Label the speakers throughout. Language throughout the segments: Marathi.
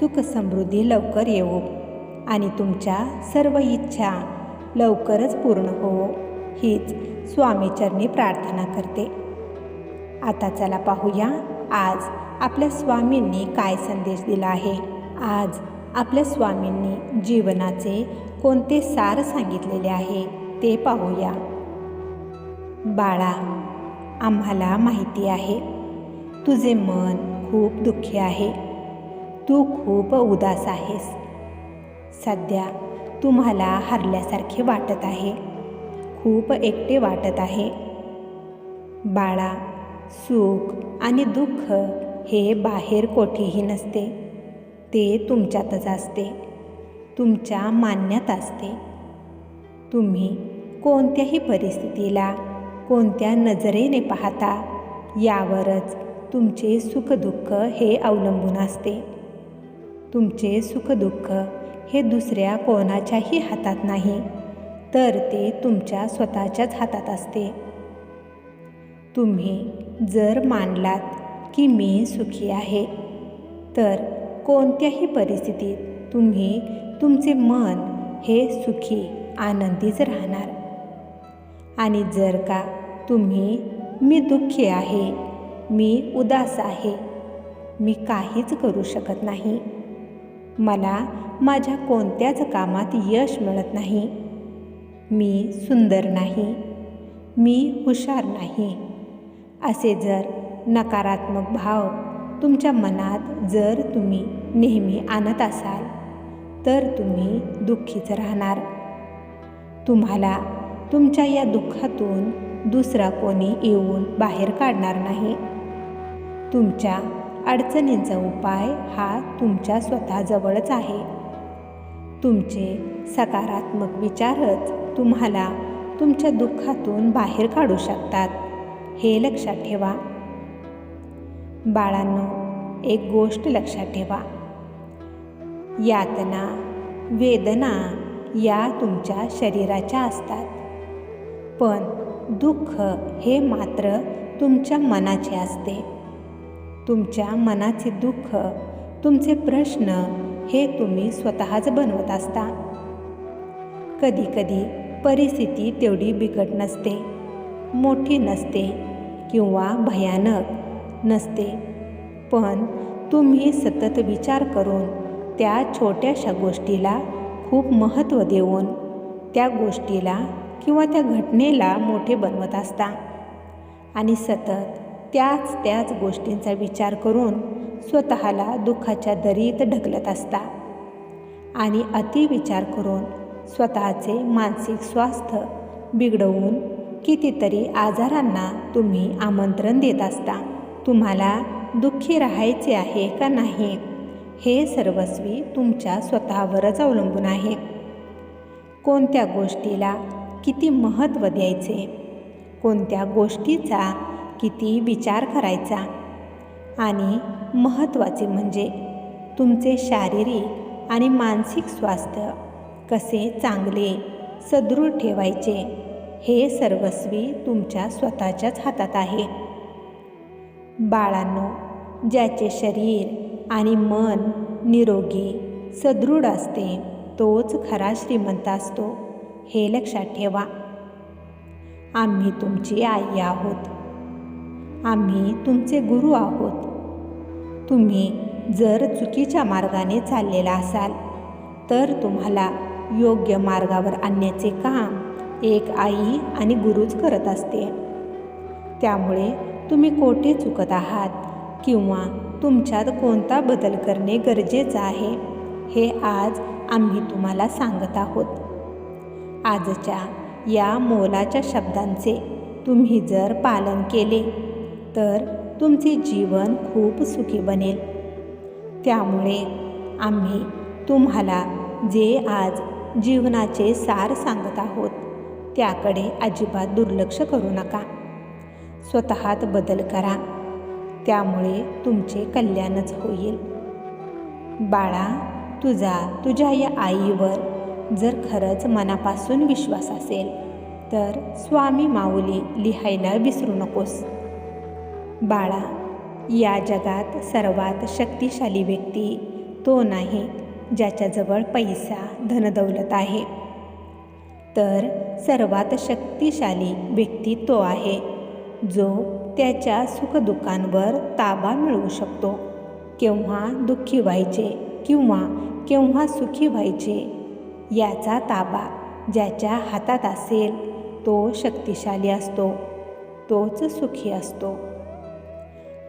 Speaker 1: सुख समृद्धी लवकर येवो. आणि तुमच्या सर्व इच्छा लवकरच पूर्ण होवो हीच स्वामीचरणी प्रार्थना करते. आता चला पाहूया आज आपल्या स्वामींनी काय संदेश दिला आहे. आज आपल्या स्वामींनी जीवनाचे कोणते सार सांगितलेले आहे ते पाहूया. बाळा आम्हाला माहिती आहे तुझे मन खूप दुःखी आहे. तू खूप उदास आहेस. सध्या तुम्हाला हरल्यासारखे वाटत आहे. खूप एकटे वाटत आहे. बाळा सुख आणि दुःख हे बाहेर कोठेही नसते. ते तुमच्यातच असते. तुमच्या मान्यात असते. तुम्ही कोणत्याही परिस्थितीला कोणत्या नजरेने पाहता यावरच तुमचे सुखदुःख हे अवलंबून असते. तुमचे सुखदुःख हे दुसऱ्या कोणाच्याही हातात नाही तर ते तुमच्या स्वतःच्याच हातात असते. तुम्ही जर मानलात की मी सुखी आहे तर कोणत्याही परिस्थितीत तुम्ही तुमचे मन हे सुखी आनंदीच राहणार. आणि जर का तुम्ही मी दुःखी आहे मी उदास आहे मी काहीच करू शकत नाही मला माझ्या कोणत्याच कामात यश मिळत नाही. मी सुंदर नाही. मी हुशार नाही. असे जर नकारात्मक भाव तुमच्या मनात जर तुम्ही नेहमी आणत असाल तर तुम्ही दुःखीच राहणार. तुम्हाला तुमच्या या दुःखातून दुसरा कोणी येऊन बाहेर काढणार नाही. तुमच्या अडचणींचा उपाय हा तुमच्या स्वतःजवळच आहे. तुमचे सकारात्मक विचारच तुम्हाला तुमच्या दुःखातून बाहेर काढू शकतात. हे लक्षात ठेवा. बाळांनो एक गोष्ट लक्षात ठेवा. यातना वेदना या तुमच्या शरीराच्या असतात. पण दुःख हे मात्र तुमच्या मनाचे असते. तुमच्या मनाचे दुःख तुमचे प्रश्न हे तुम्ही स्वतःच बनवत असता. कधीकधी परिस्थिती तेवढी बिकट नसते मोठी नसते किंवा भयानक नसते. पण तुम्ही सतत विचार करून त्या छोट्याशा गोष्टीला खूप महत्त्व देऊन त्या गोष्टीला किंवा त्या घटनेला मोठे बनवत असता. आणि सतत त्याच त्याच गोष्टींचा विचार करून स्वतःला दुःखाच्या दरीत ढकलत असता. आणि अतिविचार करून स्वतःचे मानसिक स्वास्थ्य बिघडवून कितीतरी आजारांना तुम्ही आमंत्रण देत असता. तुम्हाला दुःखी राहायचे आहे का नाही? हे सर्वस्वी तुमच्या स्वतःवरच अवलंबून आहे. कोणत्या गोष्टीला किती महत्त्व द्यायचे? कोणत्या गोष्टीचा किती विचार करायचा. आणि महत्त्वाचे म्हणजे तुमचे शारीरिक आणि मानसिक स्वास्थ्य कसे चांगले सदृढ ठेवायचे हे सर्वस्वी तुमच्या स्वतःच्याच हातात आहे. बाळांनो ज्याचे शरीर आणि मन निरोगी सदृढ असते तोच खरा श्रीमंत असतो हे लक्षात ठेवा. आम्ही तुमची आई आहोत. आम्ही तुमचे गुरु आहोत. तुम्ही जर चुकीच्या मार्गाने चाललेला असाल तर तुम्हाला योग्य मार्गावर आणण्याचे काम एक आई आणि गुरुच करत असते. त्यामुळे तुम्ही कोठे चुकत आहात किंवा तुमच्यात कोणता बदल करणे गरजेचं आहे हे आज आम्ही तुम्हाला सांगत आहोत. आजच्या या मोलाच्या शब्दांचे तुम्ही जर पालन केले तर तुमचे जीवन खूप सुखी बनेल. त्यामुळे आम्ही तुम्हाला जे आज जीवनाचे सार सांगत आहोत त्याकडे अजिबात दुर्लक्ष करू नका. स्वतःत बदल करा. त्यामुळे तुमचे कल्याणच होईल. बाळा तुझा तुझ्या या आईवर जर खरंच मनापासून विश्वास असेल तर स्वामी माऊली लिहायला विसरू नकोस. बाळा या जगात सर्वात शक्तिशाली व्यक्ती तो नाही ज्याच्याजवळ पैसा धनदौलत आहे. तर सर्वात शक्तिशाली व्यक्ती तो आहे जो त्याच्या सुखदुःखांवर ताबा मिळवू शकतो. केव्हा दुःखी व्हायचे किंवा केव्हा सुखी व्हायचे याचा ताबा ज्याच्या हातात असेल तो शक्तिशाली असतो तोच सुखी असतो.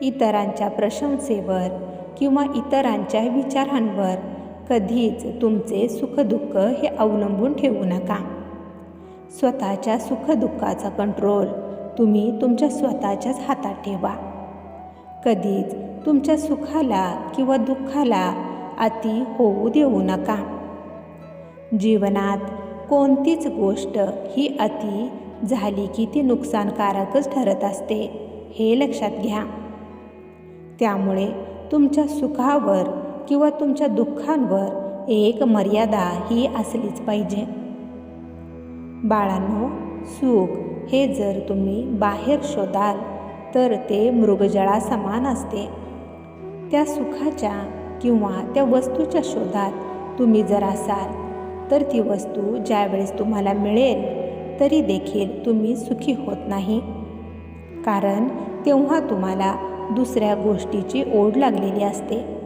Speaker 1: इतरांच्या प्रशंसेवर किंवा इतरांच्या विचारांवर कधीच तुमचे सुखदुःख हे अवलंबून ठेवू नका. स्वतःच्या सुखदुःखाचा कंट्रोल तुम्ही तुमच्या स्वतःच्याच हातात ठेवा. कधीच तुमच्या सुखाला किंवा दुःखाला अति होऊ देऊ नका. जीवनात कोणतीच गोष्ट ही अति झाली की ती नुकसानकारकच ठरत असते हे लक्षात घ्या. त्यामुळे तुमच्या सुखावर किंवा तुमच्या दुःखांवर एक मर्यादा ही असलीच पाहिजे. बाळांनो सुख हे जर तुम्ही बाहेर शोधाल तर ते मृगजळा समान असते. त्या सुखाच्या किंवा त्या वस्तूच्या शोधात तुम्ही जर असाल तर ती वस्तू ज्यावेळेस तुम्हाला मिळेल तरी देखील तुम्ही सुखी होत नाही. कारण तेव्हा तुम्हाला दुसऱ्या गोष्टीची ओढ लागलेली असते.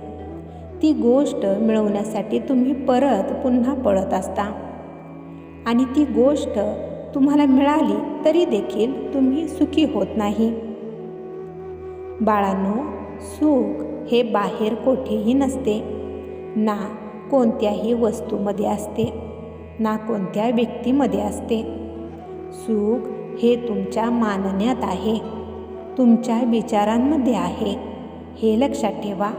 Speaker 1: ती गोष्ट मिळवण्यासाठी तुम्ही परत पुन्हा पळत असता. आणि ती गोष्ट तुम्हाला मिळाली तरी देखील तुम्ही सुखी होत नाही. बाळांनो सुख हे बाहेर कोठेही नसते. ना कोणत्याही वस्तूमध्ये असते. ना कोणत्या व्यक्तीमध्ये असते. सुख हे तुमच्या मानण्यात आहे. तुमच्या विचारांमध्ये आहे. हे लक्षात ठेवा.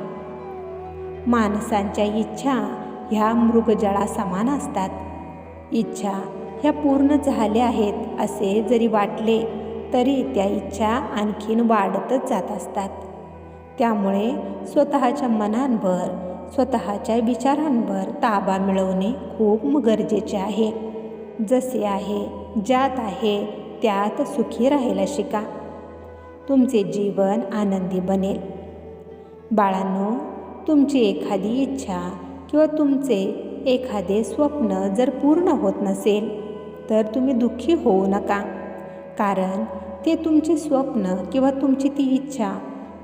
Speaker 1: माणसांच्या इच्छा ह्या मृगजळा समान असतात. इच्छा ह्या पूर्ण झाल्या आहेत असे जरी वाटले तरी त्या इच्छा आणखीन वाढतच जात असतात. त्यामुळे स्वतःच्या मनांवर स्वतःच्या विचारांवर ताबा मिळवणे खूप गरजेचे आहे. जसे आहे ज्यात आहे त्यात सुखी राहायला शिका. तुमचे जीवन आनंदी बनेल. बाळांनो तुमची एखादी इच्छा किंवा तुमचे एखादे स्वप्न जर पूर्ण होत नसेल तर तुम्ही दुःखी होऊ नका. कारण ते तुमचे स्वप्न किंवा तुमची ती इच्छा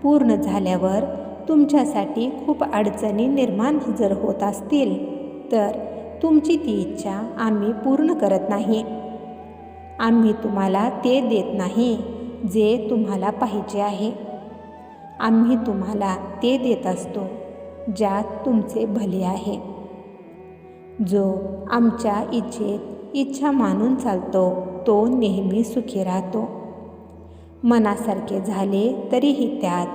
Speaker 1: पूर्ण झाल्यावर तुमच्यासाठी खूप अडचणी निर्माण जर होत असतील तर तुमची ती इच्छा आम्ही पूर्ण करत नाही. आम्ही तुम्हाला ते देत नाही. जे तुम्हाला पाहिजे आहे. आम्ही तुम्हाला ते देत असतो ज्यात तुमचे भले आहे. जो आमच्या इच्छेत इच्छा मानून चालतो तो नेहमी सुखी राहतो. मनासारखे झाले तरीही त्यात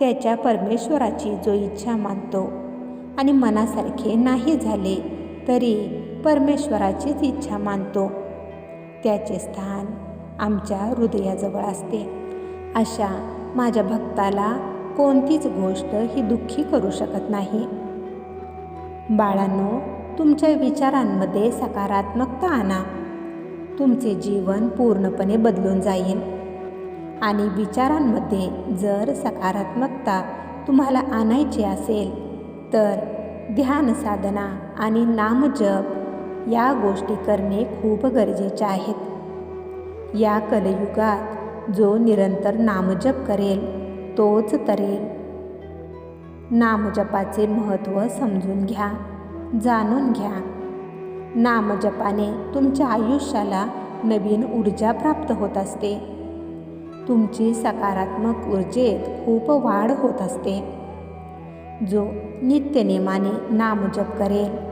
Speaker 1: त्याच्या परमेश्वराची जो इच्छा मानतो आणि मनासारखे नाही झाले तरी परमेश्वराचीच इच्छा मानतो. त्याचे स्थान आमच्या हृदयाजवळ असते. अशा माझ्या भक्ताला कोणतीच गोष्ट ही दुःखी करू शकत नाही. बाळांनो तुमच्या विचारांमध्ये सकारात्मकता आणा. तुमचे जीवन पूर्णपणे बदलून जाईल. आणि विचारांमध्ये जर सकारात्मकता तुम्हाला आणायची असेल तर ध्यान साधना आणि नामजप या गोष्टी करणे खूप गरजेचे आहेत. या कलयुगात जो निरंतर नामजप करेल तोच तरेल. नामजपाचे महत्त्व समजून घ्या जाणून घ्या. नामजपाने तुमच्या आयुष्याला नवीन ऊर्जा प्राप्त होत असते. तुमची सकारात्मक ऊर्जेत खूप वाढ होत असते. जो नित्यनेमाने नामजप करेल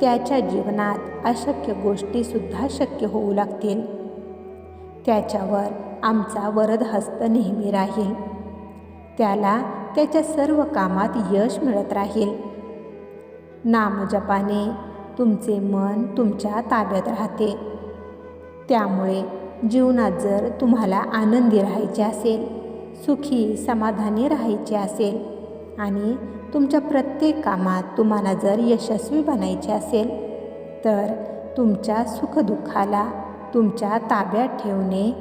Speaker 1: त्याच्या जीवनात अशक्य गोष्टीसुद्धा शक्य होऊ लागतील. त्याच्यावर आमचा वरद हस्त नेहमी राहील. त्याला त्याच्या सर्व कामात यश मिळत राहील. नामजपाने तुमचे मन तुमच्या ताब्यात राहते. त्यामुळे जीवनात जर तुम्हाला आनंदी राहायचे असेल सुखी समाधानी राहायचे असेल आणि तुमच्या प्रत्येक कामात तुम्हाला जर यशस्वी बनायचे असेल तर तुमच्या सुखदुःखाला तुमच्या ताब्यात ठेवणे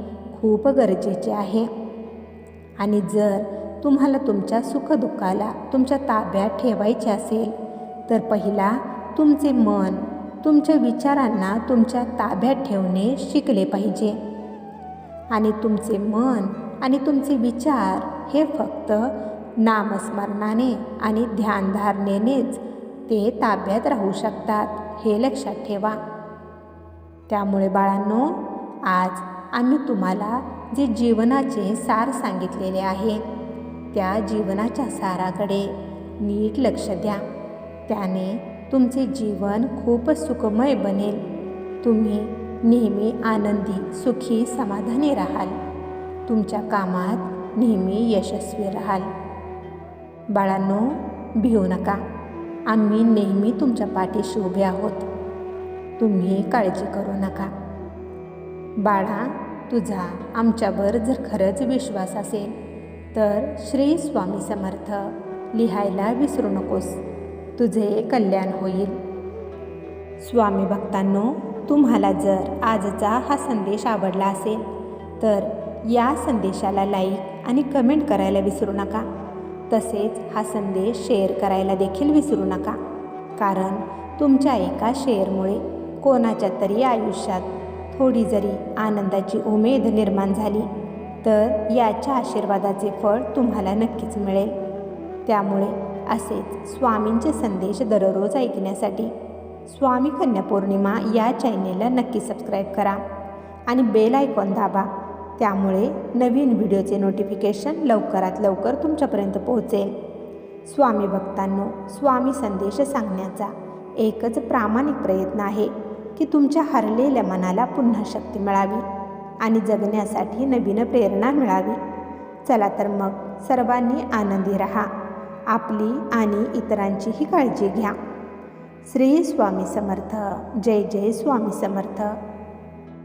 Speaker 1: खूप गरजेचे आहे. आणि जर तुम्हाला तुमच्या सुखदुःखाला तुमच्या ताब्यात ठेवायचे असेल तर पहिला तुमचे मन तुमच्या विचारांना तुमच्या ताब्यात ठेवणे शिकले पाहिजे. आणि तुमचे मन आणि तुमचे विचार हे फक्त नामस्मरणाने आणि ध्यानधारणेनेच ते ताब्यात राहू शकतात हे लक्षात ठेवा. त्यामुळे बाळांनो आज आम्ही तुम्हाला जे जीवनाचे सार सांगितलेले आहे त्या जीवनाच्या साराकडे नीट लक्ष द्या. त्याने तुमचे जीवन खूप सुखमय बनेल. तुम्ही नेहमी आनंदी सुखी समाधानी राहाल. तुमच्या कामात नेहमी यशस्वी राहाल. बाळांनो भिवू नका. आम्ही नेहमी तुमच्या पाठीशी उभे आहोत. तुम्ही काळजी करू नका. बाळा तुझा आमच्यावर जर खरंच विश्वास असेल तर श्री स्वामी समर्थ लिहायला विसरू नकोस. तुझे कल्याण होईल. स्वामी भक्तांनो तुम्हाला जर आजचा हा संदेश आवडला असेल तर या संदेशाला लाईक आणि कमेंट करायला विसरू नका. तसेच हा संदेश शेअर करायला देखील विसरू नका. कारण तुमच्या एका शेअरमुळे कोणाच्या तरी आयुष्यात थोडी जरी आनंदाची उमेद निर्माण झाली तर याच्या आशीर्वादाचे फळ तुम्हाला नक्कीच मिळेल. त्यामुळे असेच स्वामींचे संदेश दररोज ऐकण्यासाठी स्वामी कन्या पौर्णिमा या चॅनेलला नक्की सबस्क्राईब करा आणि बेल आयकॉन दाबा. त्यामुळे नवीन व्हिडिओचे नोटिफिकेशन लवकरात लवकर तुमच्यापर्यंत पोहोचेल. स्वामी भक्तांनो स्वामी संदेश सांगण्याचा एकच प्रामाणिक प्रयत्न आहे. की तुमच्या हरलेल्या मनाला पुन्हा शक्ती मिळावी आणि जगण्यासाठी नवीन प्रेरणा मिळावी. चला तर मग सर्वांनी आनंदी रहा. आपली आणि इतरांचीही काळजी घ्या. श्री स्वामी समर्थ. जय जय स्वामी समर्थ.